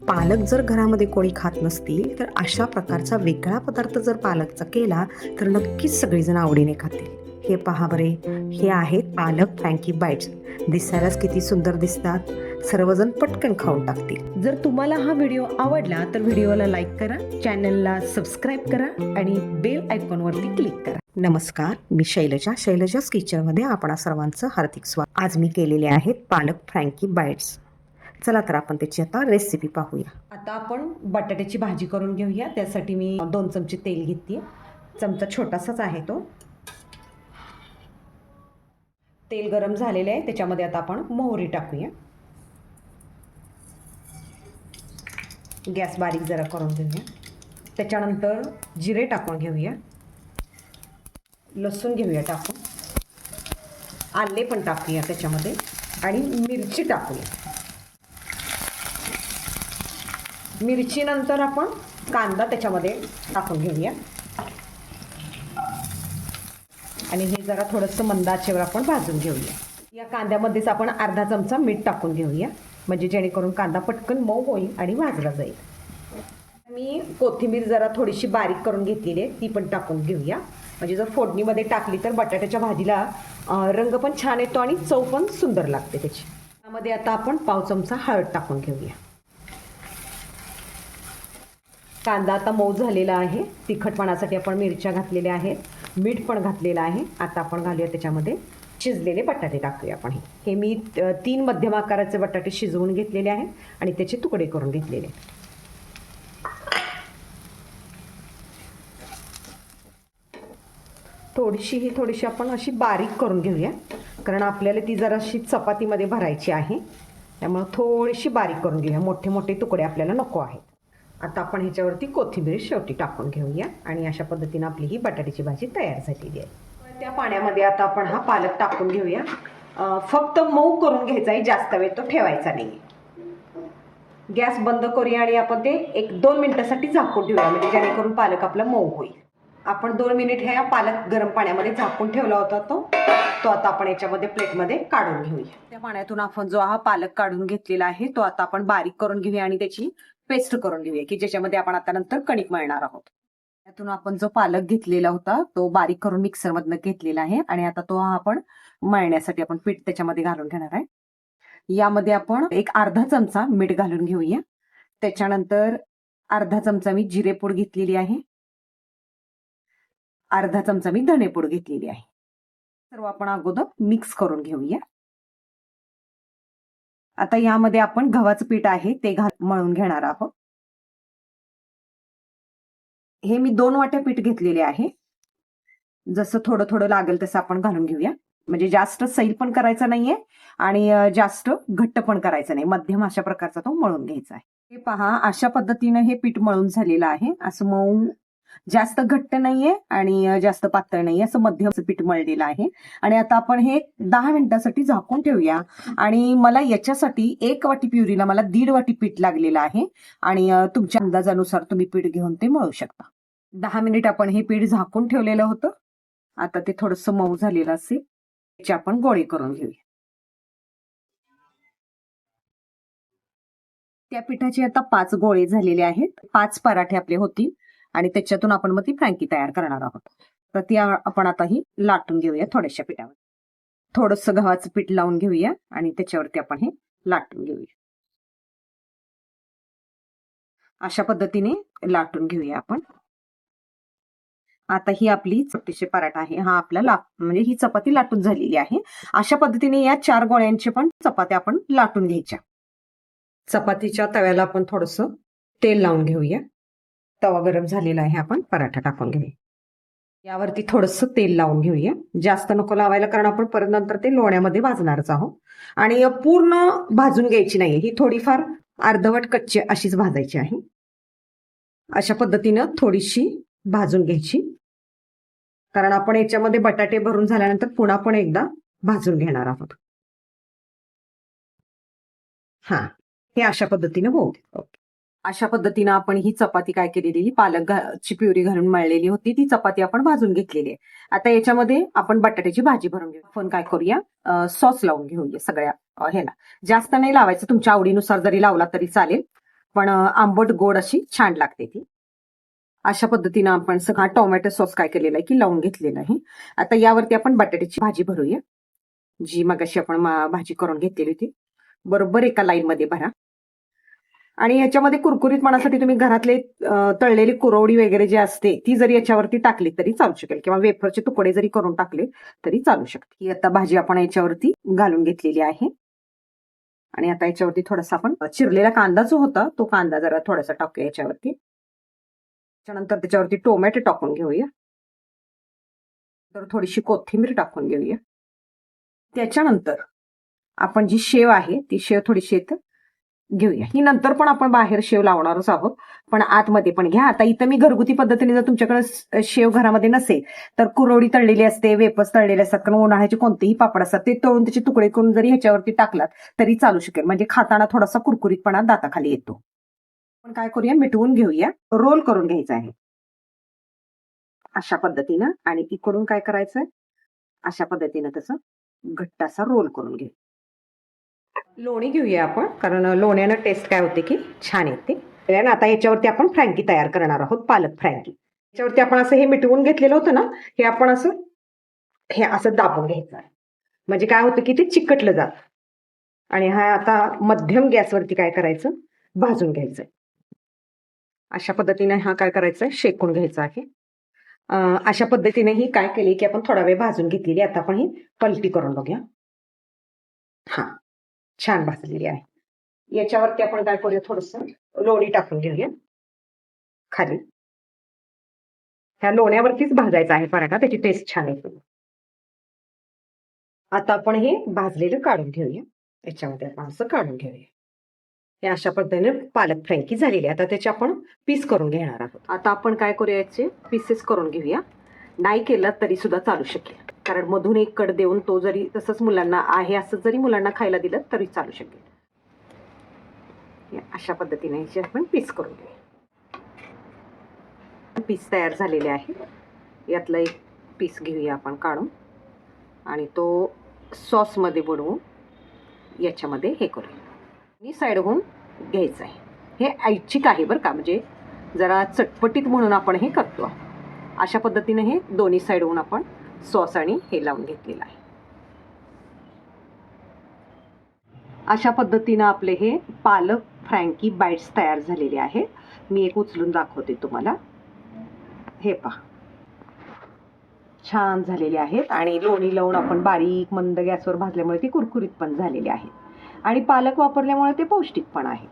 पालक जर घरामध्ये कोणी खात नसतील तर अशा प्रकारचा वेगळा पदार्थ जर पालकचा केला तर नक्कीच सगळेजण आवडीने खातील. हे पहा बरे. हे आहेत पालक फ्रँकी बाईट्स. दिसायलाच किती सुंदर दिसतात. सर्वजण पटकन खाऊन टाकतील. जर तुम्हाला हा व्हिडिओ आवडला तर व्हिडिओला लाईक करा चॅनलला सबस्क्राईब करा आणि बेल आयकॉनवरती क्लिक करा. नमस्कार. मी शैलजा. शैलजाच किचनमध्ये आपणा सर्वांचं हार्दिक स्वागत. आज मी केलेले आहेत पालक फ्रँकी बाईट्स. चला तर आपण त्याची आता रेसिपी पाहूया. आता आपण बटाट्याची भाजी करून घेऊया. त्यासाठी मी दोन चमचे तेल घेतली चमचा छोटासाच आहे तो. तेल गरम झालेले आहे. त्याच्यामध्ये आता आपण मोहरी टाकूया. गॅस बारीक जरा करून घेऊया. त्याच्यानंतर जिरे टाकून घेऊया. लसूण घेऊया टाकून. आले पण टाकूया त्याच्यामध्ये. आणि मिरची टाकूया. मिरचीनंतर आपण कांदा त्याच्यामध्ये टाकून घेऊया. आणि हे जरा थोडंसं मंदाचेवर आपण भाजून घेऊया. या कांद्यामध्येच आपण अर्धा चमचा मीठ टाकून घेऊया. म्हणजे जेणेकरून कांदा पटकन मऊ होईल आणि भाजला जाईल. मी कोथिंबीर जरा थोडीशी बारीक करून घेतलेली आहे ती पण टाकून घेऊया. म्हणजे जर फोडणीमध्ये टाकली तर बटाट्याच्या भाजीला रंग पण छान येतो आणि चव पण सुंदर लागते त्याची. त्यामध्ये आता आपण पाव चमचा हळद टाकून घेऊया. कांदा आता मऊ झालेला आहे. तिखटपणासाठी आपण मिरच्या घातलेल्या आहेत. मीठ पण घातलेलं आहे. आता आपण घालूया त्याच्यामध्ये शिजलेले बटाटे टाकूया आपण. हे हे मी तीन मध्यम आकाराचे बटाटे शिजवून घेतलेले आहेत आणि त्याचे तुकडे करून घेतलेले आहेत. थोडीशी ही थोडीशी आपण अशी बारीक करून घेऊया. कारण आपल्याला ती जराशी चपातीमध्ये भरायची आहे. त्यामुळं थोडीशी बारीक करून घेऊया. मोठे मोठे तुकडे आपल्याला नको आहेत. आता आपण ह्याच्यावरती कोथिंबीर शेवटी टाकून घेऊया आणि अशा पद्धतीनं आपली ही बटाट्याची भाजी तयार झालेली आहे. त्या पाण्यामध्ये आता आपण हा पालक टाकून घेऊया. फक्त मऊ करून घ्यायचा आहे जास्त वेळ तो ठेवायचा नाही. गॅस बंद करूया आणि आपण ते एक दोन मिनिटासाठी झाकून ठेवूया म्हणजे जेणेकरून पालक आपला मऊ होईल. आपण दोन मिनिट ह्या पालक गरम पाण्यामध्ये झाकून ठेवला होता तो. तो आता आपण याच्यामध्ये प्लेटमध्ये काढून घेऊया. त्या पाण्यातून आपण जो हा पालक काढून घेतलेला आहे तो आता आपण बारीक करून घेऊया आणि त्याची पेस्ट करून घेऊया की ज्याच्यामध्ये आपण आता नंतर कणिक मळणार आहोत. त्यातून आपण जो पालक घेतलेला होता तो बारीक करून मिक्सर मधनं घेतलेला आहे आणि आता तो हा आपण मळण्यासाठी आपण पीठ त्याच्यामध्ये घालून घेणार आहे. यामध्ये आपण एक अर्धा चमचा मीठ घालून घेऊया. त्याच्यानंतर अर्धा चमचा मी जिरेपूड घेतलेली आहे. अर्धा चमचा मी धनेपूड घेतलेली आहे. सर्व आपण अगोदर मिक्स करून घेऊया. आता यामध्ये आपण गव्हाचं पीठ आहे ते घाल मळून घेणार आहोत. हे मी दोन वाट्या पीठ घेतलेले आहे. जसं थोडं थोडं लागेल तसं आपण घालून घेऊया. म्हणजे जास्त सैल पण करायचा नाहीये आणि जास्त घट्ट पण करायचं नाही. मध्यम अशा प्रकारचा तो मळून घ्यायचा आहे. हे पहा अशा पद्धतीनं हे पीठ मळून झालेलं आहे. असं मऊ जास्त घट्ट नाहीये आणि जास्त पातळ नाहीये असं मध्यम पीठ मळलेलं आहे. आणि आता आपण हे दहा मिनिटासाठी झाकून ठेवूया. आणि मला याच्यासाठी एक वाटी प्युरीला मला दीड वाटी पीठ लागलेलं आहे. आणि तुमच्या अंदाजानुसार तुम्ही पीठ घेऊन ते मळू शकता. दहा मिनिट आपण हे पीठ झाकून ठेवलेलं होतं. आता ते थोडंसं मऊ झालेलं असेल. त्याचे आपण गोळे करून घेऊया. त्या पिठाचे आता पाच गोळे झालेले आहेत. पाच पराठे आपले होतील. आणि त्याच्यातून आपण मग ती फ्रँकी तयार करणार आहोत. तर ती आपण आता ही लाटून घेऊया थोड्याशा पिठावर. थोडस गव्हाचं पीठ लावून घेऊया आणि त्याच्यावरती आपण हे लाटून घेऊया. अशा पद्धतीने लाटून घेऊया आपण. आता ही आपली छोटीशी पराठा आहे. हा आपला ला म्हणजे ही चपाती लाटून झालेली आहे. अशा पद्धतीने या चार गोळ्यांचे पण चपात्या आपण लाटून घ्यायच्या. चपातीच्या तव्याला आपण थोडस तेल लावून घेऊया. तवा गरम झालेला आहे आपण पराठा टाकून घेऊया. यावरती थोडस तेल लावून घेऊया. जास्त नको लावायला कारण आपण परत नंतर ते लोण्यामध्ये भाजणारच आहोत. आणि पूर्ण भाजून घ्यायची नाही ही थोडीफार अर्धवट कच्ची अशीच भाजायची आहे. अशा पद्धतीनं थोडीशी भाजून घ्यायची. कारण आपण याच्यामध्ये बटाटे भरून झाल्यानंतर पुन्हा पण एकदा भाजून घेणार आहोत. हा. हे अशा पद्धतीने होऊ ओके. अशा पद्धतीनं आपण ही चपाती काय केलेली पालक ची प्युरी घालून मळलेली होती ती चपाती आपण भाजून घेतलेली आहे. आता याच्यामध्ये आपण बटाट्याची भाजी भरून घेऊ. आपण काय करूया? सॉस लावून घेऊया सगळ्या ह्याला. जास्त नाही लावायचं तुमच्या आवडीनुसार जरी लावला तरी चालेल पण आंबट गोड अशी छान लागते ती. अशा पद्धतीनं आपण सगळा टोमॅटो सॉस काय केलेला आहे की लावून घेतलेला आहे. आता यावरती आपण बटाट्याची भाजी भरूया. जी मगाशी आपण भाजी करून घेतलेली होती. बरोबर एका लाईन मध्ये भरा. आणि याच्यामध्ये कुरकुरीत मनासाठी तुम्ही घरातले तळलेली कुरवडी वगैरे जी असते ती जरी याच्यावरती टाकली तरी चालू शकेल. किंवा वेफरचे तुकडे जरी करून टाकले तरी चालू शकते. ही आता भाजी आपण याच्यावरती घालून घेतलेली आहे. आणि आता याच्यावरती थोडासा आपण चिरलेला कांदा जो होता तो कांदा जरा थोडासा टाकूया याच्यावरती. त्याच्यानंतर त्याच्यावरती टोमॅटो टाकून घेऊया. तर थोडीशी कोथिंबीर टाकून घेऊया. त्याच्यानंतर आपण जी शेव आहे ती शेव थोडीशी इथं घेऊया. ही नंतर पण आपण बाहेर शेव लावणारच आहोत. पण आतमध्ये पण घ्या. आता इथं मी घरगुती पद्धतीने जर तुमच्याकडे शेव घरामध्ये नसेल तर कुरवडी तळलेली असते वेपस तळलेले असतात कारण उन्हाळ्याचे कोणतेही पापड असतात ते तळून त्याचे तुकडे करून जरी ह्याच्यावरती टाकलात तरी चालू शकेल. म्हणजे खाताना थोडासा कुरकुरीतपणा दाताखाली येतो. आपण काय करूया? मिटवून घेऊया. रोल करून घ्यायचा आहे. अशा पद्धतीनं आणि इकडून काय करायचंय? अशा पद्धतीनं तसं घट्ट असा रोल करून घे लोणी घेऊया आपण कारण लोण्यानं टेस्ट काय होते की छान येते. आणि आता याच्यावरती आपण फ्रँकी तयार करणार आहोत पालक फ्रँकी. याच्यावरती आपण असं हे मिटवून घेतलेलं होतं ना हे आपण असं हे असं दाबून घ्यायचं आहे. म्हणजे काय होतं की ते चिकटलं जात. आणि हा आता मध्यम गॅसवरती काय करायचं? भाजून घ्यायचं अशा पद्धतीने हा काय करायचा आहे? शेकून घ्यायचा आहे. अशा पद्धतीने ही काय केली की आपण थोडा वेळ भाजून घेतलेली आता आपण ही पलटी करून बघूया. हा. छान भाजलेली आहे. याच्यावरती आपण काय करूया थोडस लोणी टाकून घेऊया. खाली. ह्या लोण्यावरतीच भाजायचा आहे पराठा त्याची टेस्ट छान येते. आता आपण हे भाजलेलं काढून घेऊया. याच्यामध्ये आपण असं काढून घेऊया. हे अशा पद्धतीने पालक फ्रँकी झालेली आहे. आता त्याचे आपण पीस करून घेणार आहोत. आता आपण काय करूया याचे पीसेस करून घेऊया. नाही केलं तरी सुद्धा चालू शकेल. कारण मधून एक कड देऊन तो जरी तसंच मुलांना आहे असं जरी मुलांना खायला दिलं तरी चालू शकेल. अशा पद्धतीने ह्याचे आपण पीस करून घेऊया पीस तयार झालेले आहे. यातलं एक पीस घेऊया आपण काढून. आणि तो सॉसमध्ये बुडवून याच्यामध्ये हे करूया. आणि साईड होऊन घ्यायचं आहे. हे ऐच्छिक आहे बरं का. म्हणजे जरा चटपटीत म्हणून आपण हे करतो. अशा पद्धतीने हे दोन्ही साईड होऊन आपण सॉस आणि हे लावून घेतलेलं आहे. अशा पद्धतीनं आपले हे पालक फ्रँकी बाईट्स तयार झालेले आहेत. मी एक उचलून दाखवते तुम्हाला. हे पहा. छान झालेले आहेत आणि लोणी लावून आपण बारीक मंद गॅसवर भाजल्यामुळे ते कुरकुरीत पण झालेले आहेत आणि पालक वापरल्यामुळे ते पौष्टिक पण आहेत.